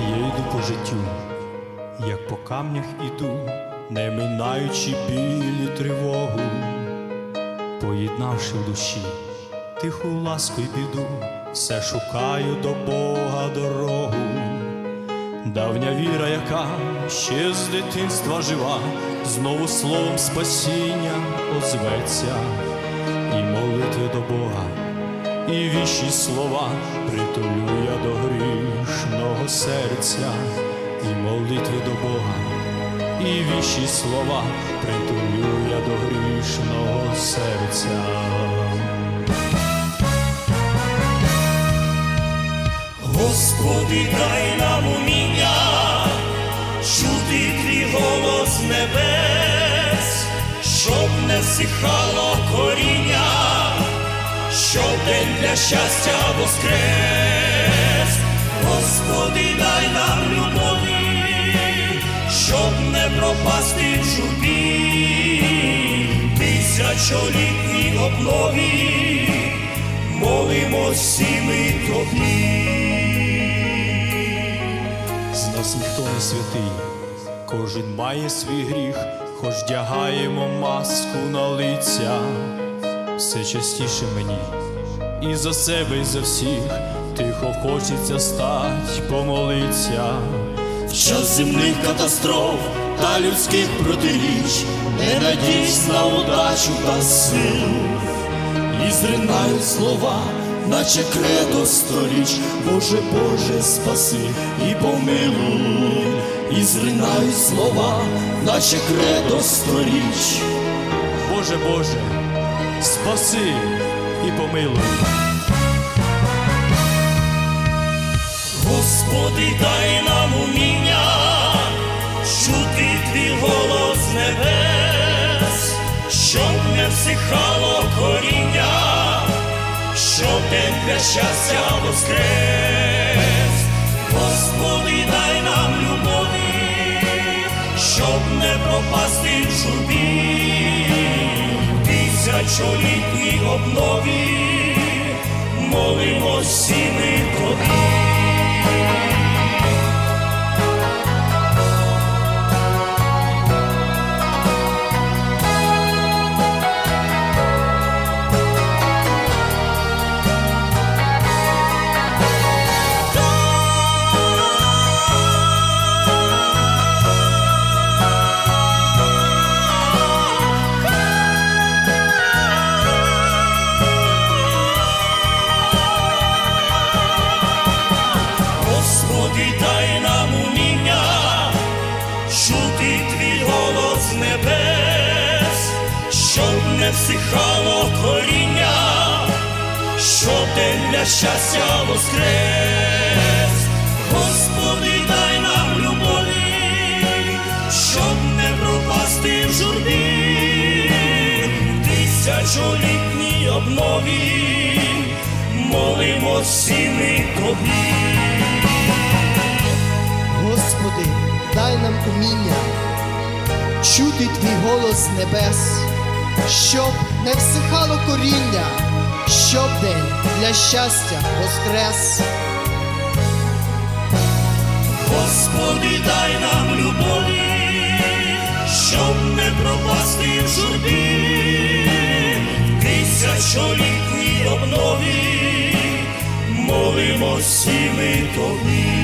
Я йду по життю, як по камнях іду, не минаючи біль і тривогу, поєднавши в душі тиху ласку й біду, все шукаю до Бога дорогу. Давня віра, яка ще з дитинства жива, знову словом спасіння озветься, і молитви до Бога, і вічі слова притулю серця, і молитви до Бога, і вічі слова притулю я до грішного серця. Господи, дай нам уміння, чути твій голос небес, щоб не всихало коріння, щоб день для щастя воскрес. Тисячолітній обнові, молимось всі ми тобі. З нас ніхто не святий, кожен має свій гріх, хоч вдягаємо маску на лиця. Все частіше мені і за себе, і за всіх тихо хочеться стать, помолиться. В час земних катастроф та людських протиріч, не надійсь на удачу та силу, і зринають слова, наче кредо сторіч, Боже, Боже, спаси і помилуй, і зринають слова, наче кредо сторіч. Боже, Боже, спаси і помилуй. Господи, дай нам уміння, голос небес, щоб не всихало коріння, щоб день для щастя воскрес. Господи, дай нам любові, щоб не пропасти в журбі, тисячолітній обнові, молимось всі ми тобі. Господи, дай нам уміння, чути твій голос небес, щоб не всихало коріння, щоб день для щастя воскрес. Господи, дай нам любові, щоб не пропасти в журбі, тисячолітній обнові, молимось всі ми тобі. З небес, щоб не всихало коріння, щоб день для щастя воскрес. Господи, дай нам любові, щоб не пропасти в журбі, тисячолітній обнові, молимось всі ми тобі.